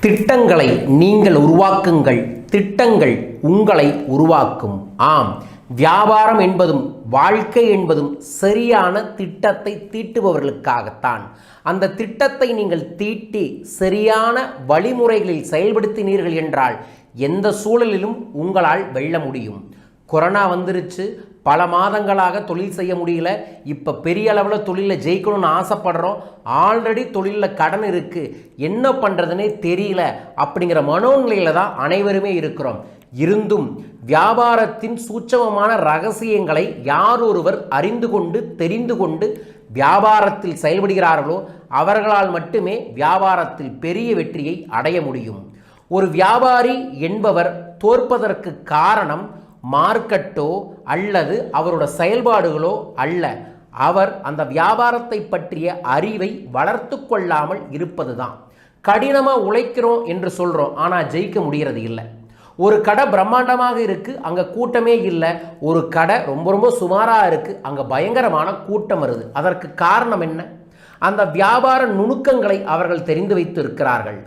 திட்டங்களை நீங்கள் உருவாக்குங்கள். திட்டங்கள் உங்களை உருவாக்கும். ஆம். வியாபாரம் என்பதும் வாழ்க்கை என்பதும் சரியான திட்டத்தை தீட்டுபவர்களுக்காகத்தான். அந்த திட்டத்தை நீங்கள் தீட்டி சரியான வழிமுறைகளில் செயல்படுத்தினீர்கள் என்றால் எந்த சூழலிலும் உங்களால் வெல்ல முடியும். கொரோனா வந்துருச்சு. பல மாதங்களாக தொழில் செய்ய முடியல. இப்போ பெரிய அளவில் தொழிலில் ஜெயிக்கணும்னு ஆசைப்படுறோம். ஆல்ரெடி தொழிலில் கடன் இருக்குது என்ன பண்ணுறதுனே தெரியல. அப்படிங்கிற மனோநிலையில் தான் அனைவருமே இருக்கிறோம். இருந்தும் வியாபாரத்தின் சூட்சமமான ரகசியங்களை யார் ஒருவர் அறிந்து கொண்டு தெரிந்து கொண்டு வியாபாரத்தில் செயல்படுகிறார்களோ அவர்களால் மட்டுமே வியாபாரத்தில் பெரிய வெற்றியை அடைய முடியும். ஒரு வியாபாரி என்பவர் தோற்பதற்கு காரணம் மார்க்கெட்டோ அல்லது அவரோட செயல்பாடுகளோ அல்ல. அவர் அந்த வியாபாரத்தை பற்றிய அறிவை வளர்த்து கொள்ளாமல் இருப்பதுதான். கடினமாக உழைக்கிறோம் என்று சொல்கிறோம் ஆனால் ஜெயிக்க முடிகிறது இல்லை. ஒரு கடை பிரம்மாண்டமாக இருக்குது அங்கே கூட்டமே இல்லை. ஒரு கடை ரொம்ப ரொம்ப சுமாராக இருக்குது அங்கே பயங்கரமான கூட்டம் வருது. அதற்கு காரணம் என்ன? அந்த வியாபார நுணுக்கங்களை அவர்கள் தெரிந்து வைத்து இருக்கிறார்கள்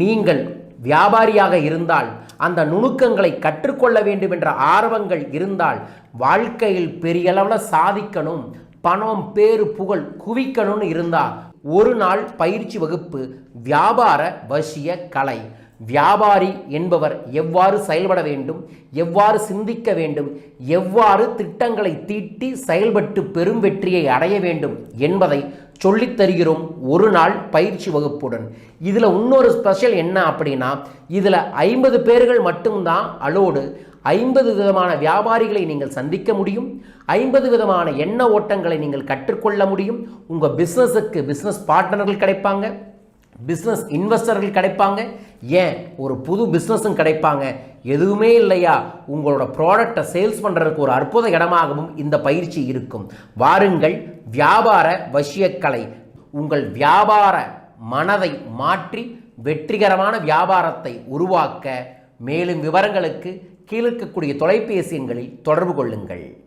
நீங்கள் வியாபாரியாக இருந்தால் அந்த நுணுக்கங்களை கற்றுக்கொள்ள வேண்டும் என்ற ஆர்வங்கள் இருந்தால் வாழ்க்கையில் பெரிய அளவில் சாதிக்கணும் பணம் பேரு புகழ் குவிக்கணும்னு இருந்தால் ஒரு நாள் பயிற்சி வகுப்பு வியாபார வசிய கலை. வியாபாரி என்பவர் எவ்வாறு செயல்பட வேண்டும் எவ்வாறு சிந்திக்க வேண்டும் எவ்வாறு திட்டங்களை தீட்டி செயல்பட்டு பெரும் வெற்றியை அடைய வேண்டும் என்பதை சொல்லித் தருகிறோம் ஒரு நாள் பயிற்சி வகுப்புடன். இதில் இன்னொரு ஸ்பெஷல் என்ன அப்படின்னா இதில் ஐம்பது பேர்கள் மட்டும்தான் அலோடு ஐம்பது விதமான வியாபாரிகளை நீங்கள் சந்திக்க முடியும் ஐம்பது விதமான எண்ண ஓட்டங்களை நீங்கள் கற்றுக்கொள்ள முடியும். உங்கள் பிஸ்னஸுக்கு பிஸ்னஸ் பார்ட்னர்கள் கிடைப்பாங்க. பிஸ்னஸ் இன்வெஸ்டர்கள் கிடைப்பாங்க. ஏன்? ஒரு புது பிஸ்னஸும் கிடைப்பாங்க. எதுவுமே இல்லையா? உங்களோட ப்ராடக்டை சேல்ஸ் பண்ணுறதுக்கு ஒரு அற்புத இடமாகவும் இந்த பயிற்சி இருக்கும். வாருங்கள் வியாபார வசியக்கலை. உங்கள் வியாபார மனதை மாற்றி வெற்றிகரமான வியாபாரத்தை உருவாக்க மேலும் விவரங்களுக்கு கீழிருக்கக்கூடிய தொலைபேசி எண்களில் தொடர்பு கொள்ளுங்கள்.